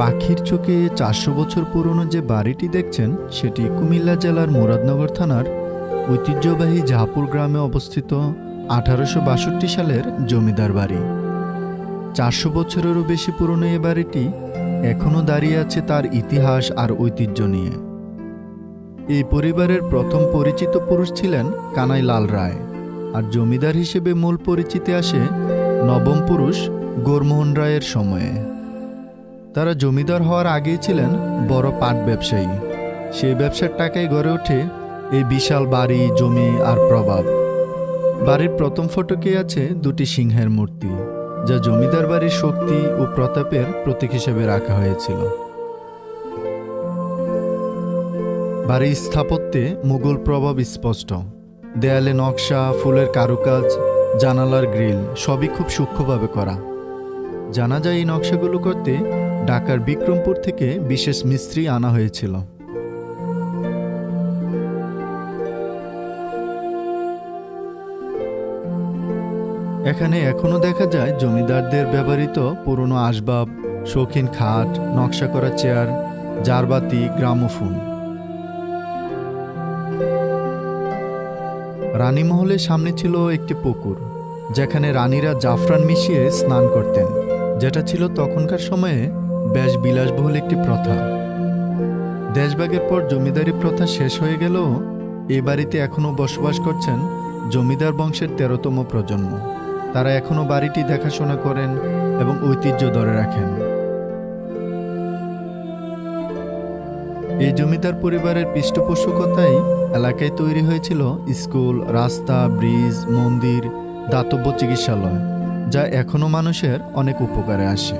পাখির চোখে চারশো বছর পুরনো যে বাড়িটি দেখছেন, সেটি কুমিল্লা জেলার মুরাদনগর থানার ঐতিহ্যবাহী জাহাপুর গ্রামে অবস্থিত আঠারোশো বাষট্টি সালের জমিদার বাড়ি। চারশো বছরেরও বেশি পুরনো এ বাড়িটি এখনও দাঁড়িয়ে আছে তার ইতিহাস আর ঐতিহ্য নিয়ে। এই পরিবারের প্রথম পরিচিত পুরুষ ছিলেন কানাই লাল রায় আর জমিদার হিসেবে মূল পরিচিতি আসে নবম পুরুষ গোরমোহন রায়ের সময়ে। তারা জমিদার হওয়ার আগেই ছিলেন বড় পাট ব্যবসায়ী। সেই ব্যবসার টাকায় গড়ে ওঠে এই বিশাল বাড়ি, জমি আর প্রভাব বাড়ির প্রথম ফটকে আছে দুটি সিংহের মূর্তি, যা জমিদার বাড়ির শক্তি ও প্রতাপের প্রতীক হিসেবে রাখা হয়েছিল। বাড়ির স্থাপত্যে মুঘল প্রভাব স্পষ্ট। দেয়ালে নকশা, ফুলের কারুকাজ, জানালার গ্রিল সবই খুব সূক্ষ্মভাবে করা। জানা যায় এই নকশাগুলো করতে ঢাকার বিক্রমপুর থেকে বিশেষ মিস্ত্রি আনা হয়েছিল। এখানে এখনও দেখা যায় জমিদারদের ব্যবহৃত পুরনো আসবাব, শৌখিন খাট, নকশা করা চেয়ার, জারবাতি, গ্রামোফোন। রানীমহলের সামনে ছিল একটি পুকুর, যেখানে রানীরা জাফরান মিশিয়ে স্নান করতেন, যেটা ছিল তখনকার সময়ে বেশ বিলাসবহুল একটি প্রথা। দেশভাগের পর জমিদারি প্রথা শেষ হয়ে গেলেও এই বাড়িতে এখনও বসবাস করছেন জমিদার বংশের তেরোতম প্রজন্ম। তারা এখনও বাড়িটি দেখাশোনা করেন এবং ঐতিহ্য ধরে রাখেন। এই জমিদার পরিবারের পৃষ্ঠপোষকতায় এলাকায় তৈরি হয়েছিল স্কুল, রাস্তা, ব্রিজ, মন্দির, দাতব্য চিকিৎসালয়, যা এখনও মানুষের অনেক উপকারে আসে।